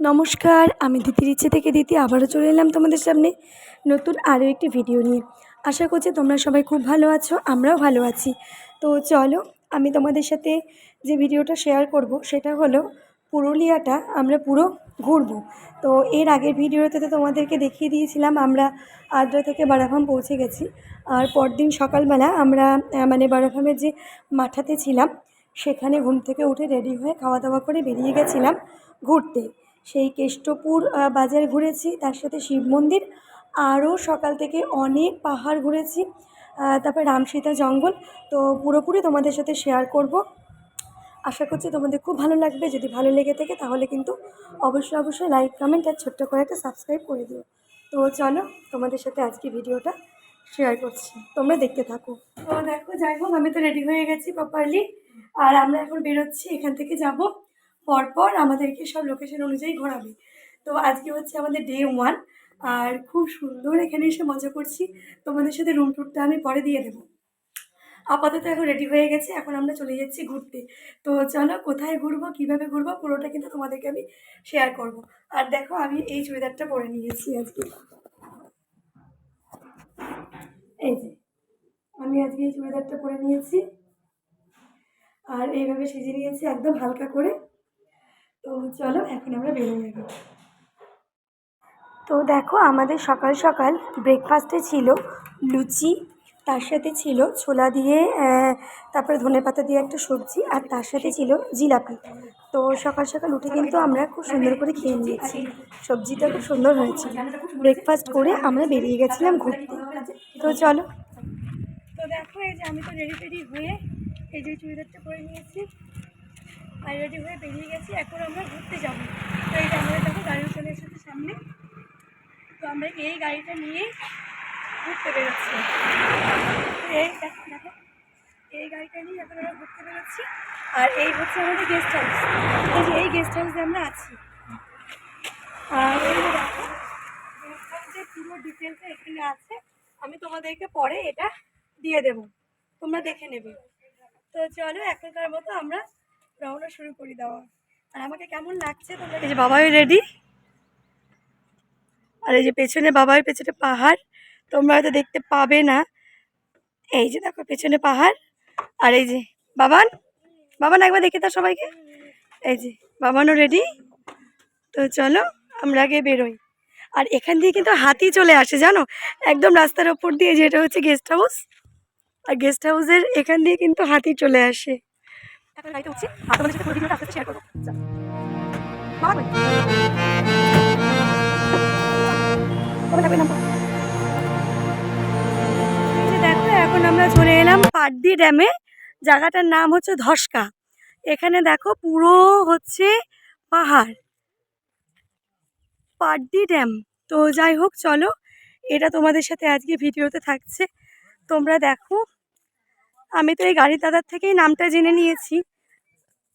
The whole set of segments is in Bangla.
নমস্কার, আমি দিতির ইচ্ছে থেকে দিতি আবারও চলে এলাম তোমাদের সামনে নতুন আরও একটি ভিডিও নিয়ে। আশা করছি তোমরা সবাই খুব ভালো আছো, আমরাও ভালো আছি। তো চলো, আমি তোমাদের সাথে যে ভিডিওটা শেয়ার করব সেটা হলো পুরুলিয়াটা আমরা পুরো ঘুরবো। তো এর আগের ভিডিওতে তো তোমাদেরকে দেখিয়ে দিয়েছিলাম, আমরা আদ্রা থেকে বারাফাম পৌঁছে গেছি। আর পরদিন সকালবেলা আমরা মানে বারাফামের যে মাঠাতে ছিলাম, সেখানে ঘুম থেকে উঠে রেডি হয়ে খাওয়া দাওয়া করে বেরিয়ে গেছিলাম ঘুরতে। সেই কেষ্টপুর বাজার ঘুরেছি। তার সাথে শিব মন্দির। আরও সকাল থেকে অনেক পাহাড় ঘুরেছি। তারপর রামসীতা জঙ্গল। তো পুরোপুরি তোমাদের সাথে শেয়ার করব। আশা করছি তোমাদের খুব ভালো লাগবে। যদি ভালো লেগে থাকে তাহলে কিন্তু অবশ্যই অবশ্যই লাইক কমেন্ট আর ছোট্ট করে একটা সাবস্ক্রাইব করে দিও। তো চলো, তোমাদের সাথে আজকে ভিডিওটা শেয়ার করছি। তোমরা দেখতে থাকো। তো দেখো, যাই হোক, আমি তো রেডি হয়ে গেছি প্রপারলি আর আমরা এখন বেরোচ্ছি। এখান থেকে যাব। পরপর আমাদেরকে সব লোকেশন অনুযায়ী ঘোরাবে। তো আজকে হচ্ছে আমাদের ডে ওয়ান আর খুব সুন্দর এখানে এসে মজা করছি। তোমাদের সাথে রুম ট্যুরটা আমি পরে দিয়ে দেবো। আপাতত এখন রেডি হয়ে গেছে, এখন আমরা চলে যাচ্ছি ঘুরতে। তো চলো, কোথায় ঘুরবো, কীভাবে ঘুরবো, পুরোটা কিন্তু তোমাদেরকে আমি শেয়ার করব। আর দেখো, আমি এই চুড়িদারটা পরে নিয়েছি আজকে। এই যে, আমি আজকে এই চুড়িদারটা পরে নিয়েছি। আর এইভাবে সেজে নিয়েছি একদম হালকা করে। তো চলো এখন আমরা বেরোয় যাব তো দেখো আমাদের সকাল সকাল ব্রেকফাস্টে ছিল লুচি তার সাথে ছিল ছোলা দিয়ে তারপরে ধনে পাতা দিয়ে একটা সবজি আর তার সাথে ছিল জিলাপি। তো সকাল সকাল উঠে কিন্তু আমরা খুব সুন্দর করে খেয়ে নিয়েছি। সবজিটা খুব সুন্দর হয়েছে। ব্রেকফাস্ট করে আমরা বেরিয়ে গেছিলাম ঘুরতে। তো চলো। তো দেখো এই যে আমি তো রেডি টেডি হয়ে এই যে চুড়িদারটা পরে নিয়েছি। আর রেডি হয়ে বেরিয়ে গেছি, এখন আমরা ঘুরতে যাব। তো এই যে আমাদের দেখো গাড়ি চলে এসেছে সামনে। তো আমরা এই গাড়িটা নিয়ে ঘুরতে বেরোচ্ছি। এই দেখো দেখো, এই গাড়িটা নিয়ে এখন আমরা ঘুরতে বেরোচ্ছি। আর এই হচ্ছে আমাদের গেস্ট হাউস এই যে এই গেস্ট হাউসে আমরা আছি। আর এই যে দেখো হাউসের পুরো ডিটেলসটা এখানে আছে, আমি তোমাদেরকে পরে এটা দিয়ে দেব। তোমরা দেখে নেবে। তো চলো, এখনকার মতো আমরা রওনা শুরু করি দেওয়া আর আমাকে কেমন লাগছে তোমরা এই যে বাবাই রেডি আর এই যে পেছনে বাবার পেছনে পাহাড়, তোমরা হয়তো দেখতে পাবে না। এই যে দেখো, পেছনে পাহাড়, আর এই যে বাবান বাবান একবার দেখে তার সবাইকে। এই যে বাবানও রেডি তো চলো, আমরা আগে বেরোই। আর এখান দিয়ে কিন্তু হাতি চলে আসে, জানো? একদম রাস্তার ওপর দিয়ে, যেটা হচ্ছে গেস্ট হাউস আর গেস্ট হাউসের এখান দিয়ে কিন্তু হাতি চলে আসে। দেখো, এখন আমরা চলে এলাম পাড্ডি ড্যামে। জায়গাটার নাম হচ্ছে ধসকা। এখানে দেখো পুরো হচ্ছে পাহাড়। পাড্ডি ড্যাম। তো যাই হোক, চলো, এটা তোমাদের সাথে আজকে ভিডিওতে থাকছে। তোমরা দেখো আমি তো এই গাড়ি দাদার থেকেই নামটা জেনে নিয়েছি।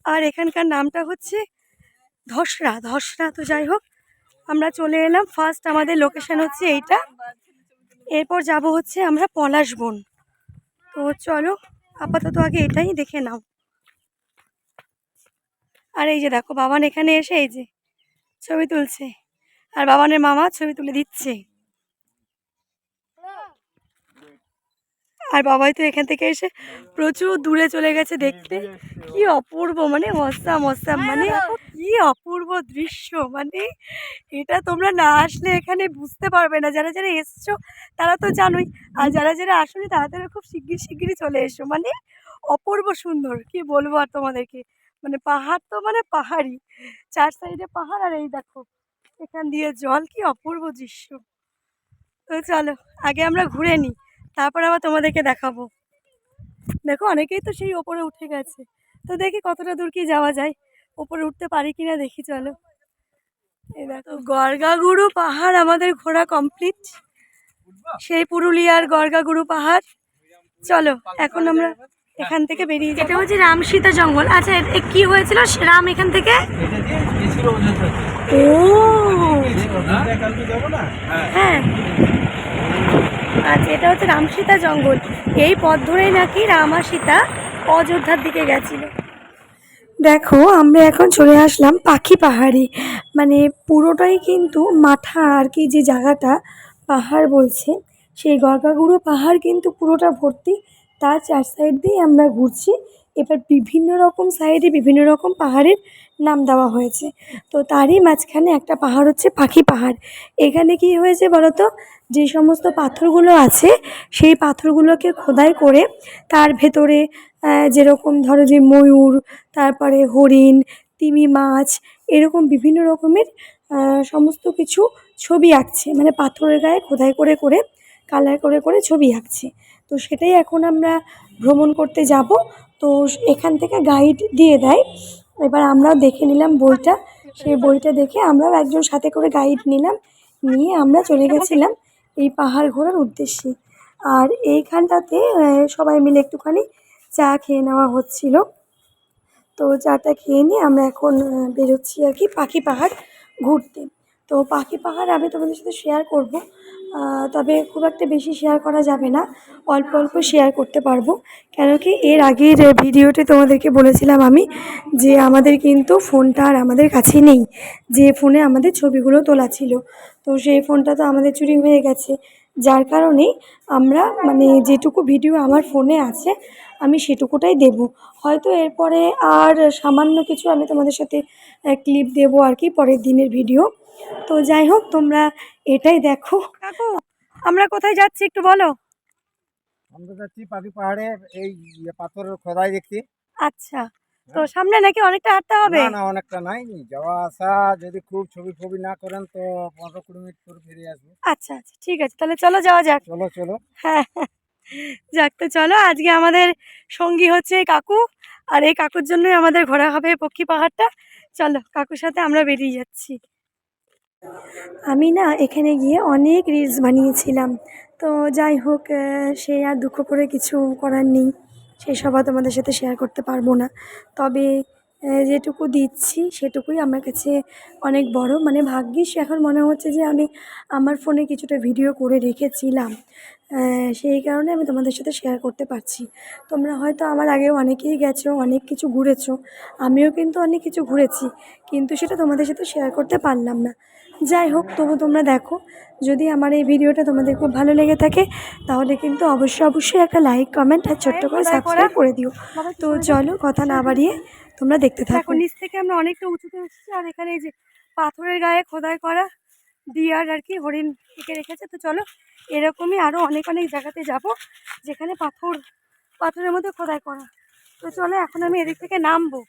আর এখানকার নামটা হচ্ছে ধসরা। ধসরা তো যাই হোক, আমরা চলে এলাম। ফার্স্ট আমাদের লোকেশান হচ্ছে এইটা। এরপর যাব হচ্ছে আমরা পলাশবন তো চলো, আপাতত আগে এটাই দেখে নাও। আর এই যে দেখো, বাবান এখানে এসে এই যে ছবি তুলছে। আর বাবানের মামা ছবি তুলে দিচ্ছে। আর বাবাই তো এখান থেকে এসে প্রচুর দূরে চলে গেছে দেখতে। কি অপূর্ব মানে অসাম অসাম মানে কি অপূর্ব দৃশ্য মানে এটা তোমরা না আসলে এখানে বুঝতে পারবে না। যারা যারা এসছো তারা তো জানোই। আর যারা যারা আসলে তারা তারা খুব শিগগির শিগগিরই চলে এসো। মানে অপূর্ব সুন্দর কি বলব আর তোমাদেরকে? মানে পাহাড় তো মানে পাহাড়ই। চার সাইডে পাহাড় আর এই দেখো এখান দিয়ে জল কি অপূর্ব দৃশ্য। তো চলো আগে আমরা ঘুরে নিই। তারপর আবার তোমাদেরকে দেখাবো। দেখো অনেকেই তো সেই ওপরে উঠে গেছে। তো দেখি কতটা দূর কি যাওয়া যায়। ওপরে উঠতে পারি কিনা দেখি চলো। এই দেখো গড়গাগুড়ু পাহাড় আমাদের ঘোরা কমপ্লিট সেই পুরুলিয়ার গড়গাগুড়ু পাহাড়। চলো এখন আমরা এখান থেকে বেরিয়ে যাই। এটা হচ্ছে রাম সীতা জঙ্গল। আচ্ছা কি হয়েছিল? রাম এখান থেকে? ও! না? হ্যাঁ। আচ্ছা এটা হচ্ছে রাম সীতা জঙ্গল। এই পথ ধরেই নাকি রাম আর সীতা অযোধ্যার দিকে গেছিল। দেখো, আমরা এখন চলে আসলাম পাখি পাহাড়ে। মানে পুরোটাই কিন্তু মাথা আর কি যে জায়গাটা পাহাড় বলছে, সেই গর্গাগুড়ো পাহাড় কিন্তু পুরোটা ভর্তি। তার চার সাইড দিয়ে আমরা ঘুরছি। এবার বিভিন্ন রকম সাইডে বিভিন্ন রকম পাহাড়ের নাম দেওয়া হয়েছে। তো তারই মাঝখানে একটা পাহাড় হচ্ছে পাখি পাহাড়। এখানে কি হয়েছে বলো তো যে সমস্ত পাথরগুলো আছে, সেই পাথরগুলোকে খোদাই করে তার ভেতরে যেরকম ধরো যে ময়ূর, তারপরে হরিণ, তিমি মাছ, এরকম বিভিন্ন রকমের সমস্ত কিছু ছবি আঁকছে। মানে পাথরের গায়ে খোদাই করে করে, কালার করে করে ছবি আঁকছে। তো সেটাই এখন আমরা ভ্রমণ করতে যাব। তো এখান থেকে গাইড দিয়ে দেয়। এবার আমরাও দেখে নিলাম বইটা। সেই বইটা দেখে আমরাও একজন সাথে করে গাইড নিলাম। নিয়ে আমরা চলে গেছিলাম এই পাহাড় ঘোরার উদ্দেশ্যে। আর এইখানটাতে সবাই মিলে একটুখানি চা খেয়ে নেওয়া হচ্ছিল। তো চাটা খেয়ে নিয়ে আমরা এখন বেরোচ্ছি আর কি পাখি পাহাড় ঘুরতে। তো পাখি পাহাড় আমি তোমাদের সাথে শেয়ার করব। তবে খুব একটা বেশি শেয়ার করা যাবে না। অল্প অল্প শেয়ার করতে পারব। কেন কি এর আগের ভিডিওতে তোমাদেরকে বলেছিলাম আমি যে আমাদের কিন্তু ফোনটা আর আমাদের কাছে নেই। যে ফোনে আমাদের ছবিগুলো তোলা ছিল। তো সেই ফোনটা তো আমাদের চুরি হয়ে গেছে। যার কারণেই আমরা মানে যেটুকু ভিডিও আমার ফোনে আছে আমি সেটুকুটাই দেব। হয়তো এরপরে আর সামান্য কিছু আমি তোমাদের সাথে ক্লিপ দেবো আর কি পরের দিনের ভিডিও তো যাই হোক তোমরা এটাই দেখো। আমরা কোথায় যাচ্ছি একটু বলো? আমরা যাচ্ছি পাখি পাহাড়ে এই ইয়ে পাথরের খোদাই দেখতে আচ্ছা। তো সামনে নাকি অনেকটা হাঁটতে হবে? না না অনেকটা নাই। যাওয়া আসা যদি খুব ছবি ফবি না করেন তো পনেরো কুড়ি মিনিট পরে ফিরে আসব। আচ্ছা আচ্ছা ঠিক আছে তাহলে চলো যাওয়া যাক। চলো চলো। হ্যাঁ যাক তো চলো আজকে আমাদের সঙ্গী হচ্ছে কাকু আর এই কাকুর জন্যই আমাদের ঘোরা হবে পক্ষী পাহাড়টা। চলো কাকুর সাথে আমরা বেরিয়ে যাচ্ছি। আমি না এখানে গিয়ে অনেক রিলস বানিয়েছিলাম। তো যাই হোক সে আর দুঃখ করে কিছু করার নেই। সেই সব তোমাদের সাথে শেয়ার করতে পারব না। তবে যেটুকু দিচ্ছি সেটুকুই আমার কাছে অনেক বড়। মানে ভাগ্যিস এখন মনে হচ্ছে যে আমি আমার ফোনে কিছুটা ভিডিও করে রেখেছিলাম। সেই কারণে আমি তোমাদের সাথে শেয়ার করতে পারছি। তোমরা হয়তো আমার আগেও অনেকেই গেছো, অনেক কিছু ঘুরেছো। আমিও কিন্তু অনেক কিছু ঘুরেছি। কিন্তু সেটা তোমাদের সাথে শেয়ার করতে পারলাম না। যাই হোক তবু তোমরা দেখো যদি আমার এই ভিডিওটা তোমাদের খুব ভালো লেগে থাকে তাহলে কিন্তু অবশ্যই অবশ্যই একটা লাইক কমেন্ট আর ছোট্ট করে সাবস্ক্রাইব করে দিও। তো চলো কথা না বাড়িয়ে তোমরা দেখতে থাকো। নিচ থেকে আমরা অনেকটা উঁচুতে এসেছি আর এখানে এই যে পাথরের গায়ে খোদাই করা দিয়ার আর কি হরিণ এঁকে রেখেছে। তো চলো এরকমই আরও অনেক অনেক জায়গাতে যাব যেখানে পাথর পাথরের মধ্যে খোদাই করা। তো চলো এখন আমি এদিক থেকে নামবো।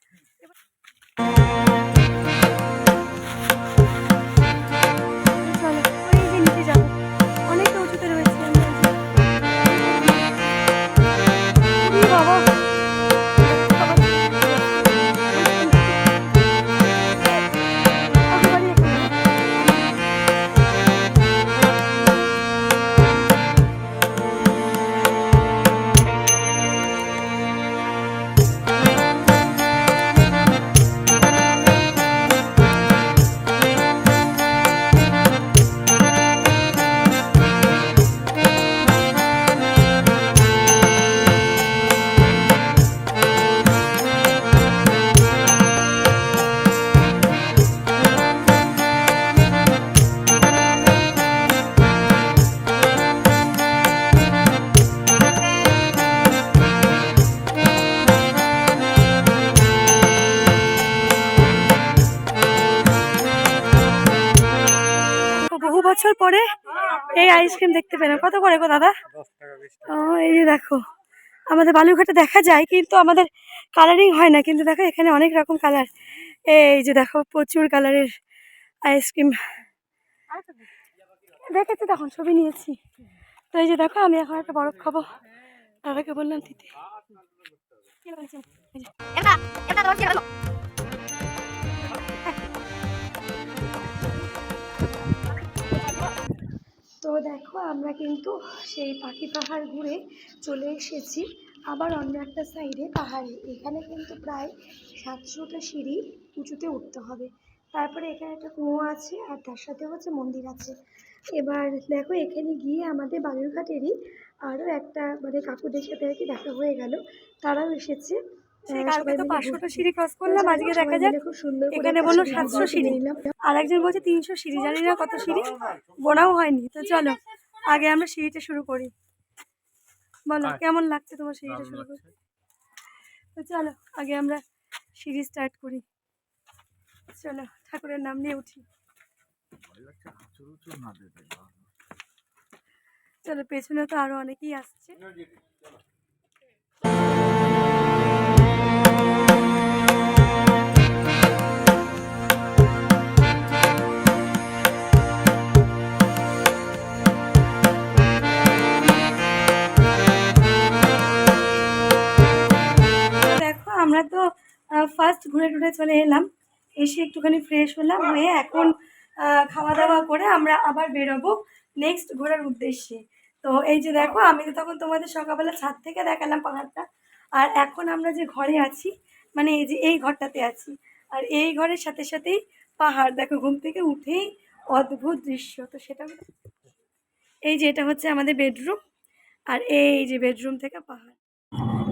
পরে এই আইসক্রিম দেখতে পেলাম। কত করে গো দাদা? ও, এই যে দেখো, আমাদের বালুরঘাটে দেখা যায়, কিন্তু আমাদের কালারিং হয় না। কিন্তু দেখো, এখানে অনেক রকম কালার এই যে দেখো, প্রচুর কালারের আইসক্রিম। দেখেছি তখন ছবি নিয়েছি। তো এই যে দেখো, আমি এখন একটা বরফ খাব। দাদাকে বললাম দিতে। কি বলছেন? তো দেখো, আমরা কিন্তু সেই পাখি পাহাড় ঘুরে চলে এসেছি। আবার অন্য একটা সাইডে পাহাড়ে। এখানে কিন্তু প্রায় সাতশোটা সিঁড়ি উঁচুতে উঠতে হবে। তারপরে এখানে একটা কুয়ো আছে আর তার সাথে হচ্ছে মন্দির আছে। এবার দেখো, এখানে গিয়ে আমাদের বালুরঘাটেরই আরও একটা মানে কাকুদের সাথে আর কি দেখা হয়ে গেল। তারাও এসেছে। সেই আহ, কালকে তো পাঁচশোটা সিঁড়ি ক্রস করলাম আজকে দেখা যাক। করে এখানে বলল সাতশো সিঁড়ি আর একজন বলছে তিনশো সিঁড়ি জানি না কত সিঁড়ি। গোনাও হয়নি তো চলো আগে আমরা সিঁড়িটা শুরু করি। বলো কেমন লাগছে তোমার সিঁড়িটা শুরু করতে? তো চলো আগে আমরা সিঁড়ি স্টার্ট করি। চলো ঠাকুরের নাম নিয়ে উঠি। চলো পেছনে তো আরও অনেকেই আসছে। চলে এলাম। এসে একটুখানি ফ্রেশ হলাম, হয়ে এখন খাওয়া দাওয়া করে আমরা আবার বেরোবো নেক্সট ঘোরার উদ্দেশ্যে। তো এই যে দেখো, আমি তো তখন তোমাদের সকালবেলা ছাদ থেকে দেখালাম পাহাড়টা। আর এখন আমরা যে ঘরে আছি মানে এই যে এই ঘরটাতে আছি, আর এই ঘরের সাথে সাথেই পাহাড়। দেখো, ঘুম থেকে উঠেই অদ্ভুত দৃশ্য। তো সেটা এই যে এটা হচ্ছে আমাদের বেডরুম আর এই যে বেডরুম থেকে পাহাড়।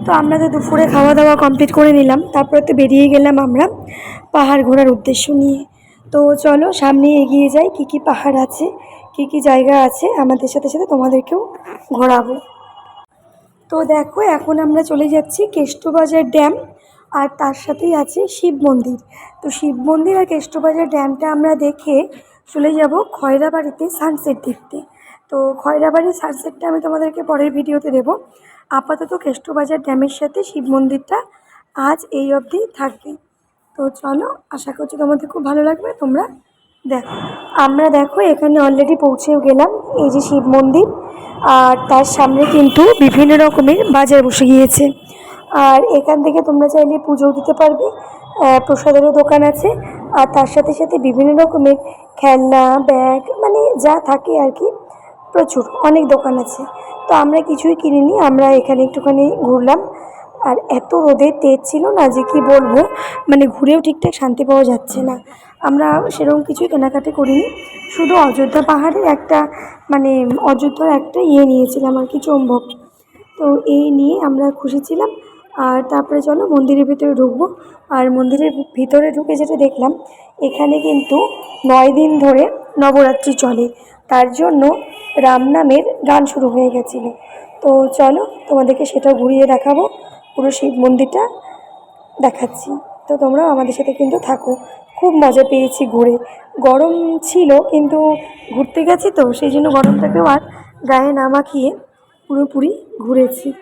তো আমরা তো দুপুরে খাওয়া দাওয়া কমপ্লিট করে নিলাম। তারপরে তো বেরিয়ে গেলাম আমরা পাহাড় ঘোরার উদ্দেশ্য নিয়ে। তো চলো সামনে এগিয়ে যাই, কী কী পাহাড় আছে, কী কী জায়গা আছে, আমাদের সাথে সাথে তোমাদেরকেও ঘোরাবো। তো দেখো, এখন আমরা চলে যাচ্ছি কেষ্টবাজার ড্যাম আর তার সাথেই আছে শিব মন্দির। তো শিব মন্দির আর কেষ্টবাজার ড্যামটা আমরা দেখে চলে যাব খয়রাবাড়িতে সানসেট দেখতে। তো খয়রাবাড়ির সানসেটটা আমি তোমাদেরকে পরের ভিডিওতে দেবো। আপাতত কেষ্টবাজার ড্যামের সাথে শিব মন্দিরটা আজ এই অবধি থাকবে। তো চলো, আশা করছি তোমাদের খুব ভালো লাগবে, তোমরা দেখো। আমরা দেখো, এখানে অলরেডি পৌঁছেও গেলাম, এই যে শিব মন্দির। আর তার সামনে কিন্তু বিভিন্ন রকমের বাজার বসে গিয়েছে। আর এখান থেকে তোমরা চাইলে পুজোও দিতে পারবে প্রসাদেরও দোকান আছে। আর তার সাথে সাথে বিভিন্ন রকমের খেলনা, ব্যাগ মানে যা থাকে আর কি। প্রচুর, অনেক দোকান আছে। তো আমরা কিছুই কিনিনি, আমরা এখানে একটুখানি ঘুরলাম। আর এত রোদের তেজ ছিল না যে কি বলব মানে ঘুরেও ঠিকঠাক শান্তি পাওয়া যাচ্ছে না। আমরা সেরকম কিছুই কেনাকাটি করিনি। শুধু অযোধ্যা পাহাড়ের একটা মানে অযোধ্যার একটা ইয়ে নিয়েছিলাম আর কি, চুম্বক। তো এই নিয়ে আমরা খুশি ছিলাম। আর তারপরে চলো মন্দিরের ভিতরে ঢুকবো। আর মন্দিরের ভিতরে ঢুকে যেটা দেখলাম, এখানে কিন্তু নয় দিন ধরে নবরাত্রি চলে। তার জন্য রাম নামের গান শুরু হয়ে গেছিল। তো চলো, তোমাদেরকে সেটা ঘুরিয়ে দেখাবো। পুরো শিব মন্দিরটা দেখাচ্ছি। তো তোমরাও আমাদের সাথে কিন্তু থাকো। খুব মজা পেয়েছি ঘুরে। গরম ছিল, কিন্তু ঘুরতে গেছি তো, সেই জন্য গরমটাকেও আর গায়ে না মাখিয়ে পুরোপুরি ঘুরেছি।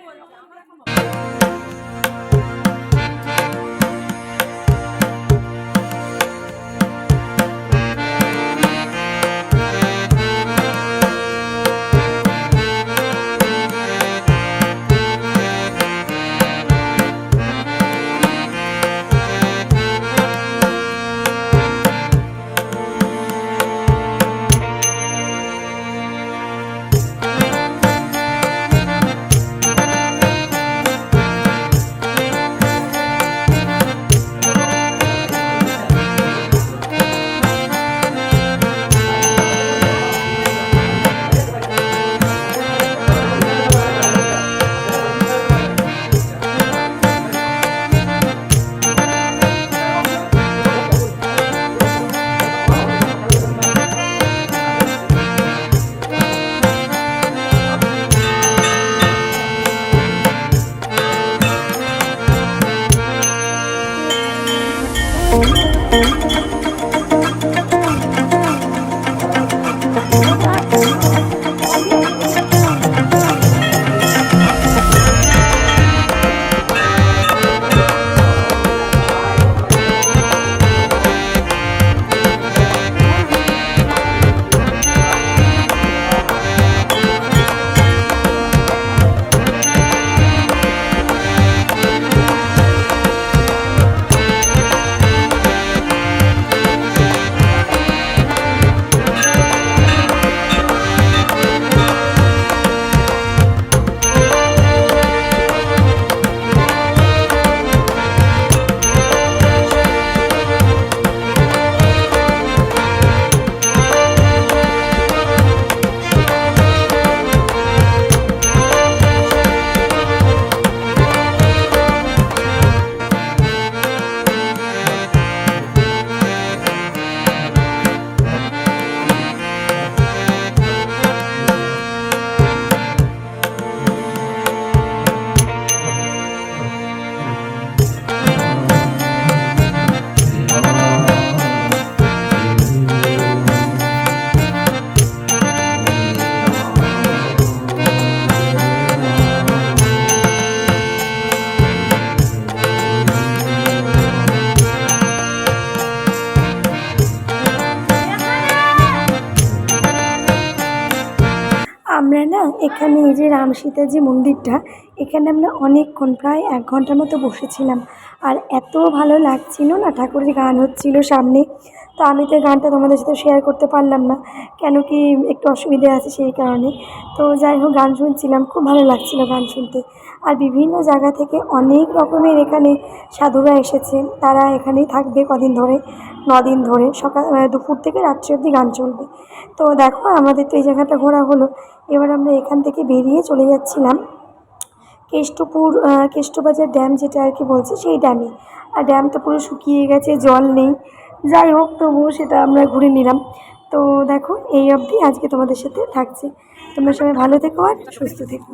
এখানে এই যে রাম সীতাজি মন্দিরটা এখানে আমরা অনেকক্ষণ প্রায় এক ঘণ্টার মতো বসেছিলাম। আর এত ভালো লাগছিল না ঠাকুরের গান হচ্ছিল সামনে। তো আমি তো গানটা তোমাদের সাথে শেয়ার করতে পারলাম না, কেন কি একটু অসুবিধে আছে সেই কারণে। তো যাই হোক, গান শুনছিলাম, খুব ভালো লাগছিল গান শুনতে। আর বিভিন্ন জায়গা থেকে অনেক রকমের এখানে সাধুরা এসেছে, তারা এখানেই থাকবে কদিন ধরে দিন ধরে, সকাল দুপুর থেকে রাত্রি অবধি গান চলবে। তো দেখো, আমাদের তো এই জায়গাটা ঘোরা হলো। এবার আমরা এখান থেকে বেরিয়ে চলে যাচ্ছিলাম। কেষ্টপুর কেষ্টবাজার ড্যাম যেটা আর কি বলছে, সেই ড্যামে আর ড্যামটা পুরো শুকিয়ে গেছে, জল নেই। যাই হোক, তবুও সেটা আমরা ঘুরে নিলাম। তো দেখো, এই অবধি আজকে তোমাদের সাথে থাকছে। তোমরা সবাই ভালো থেকো আর সুস্থ থেকো।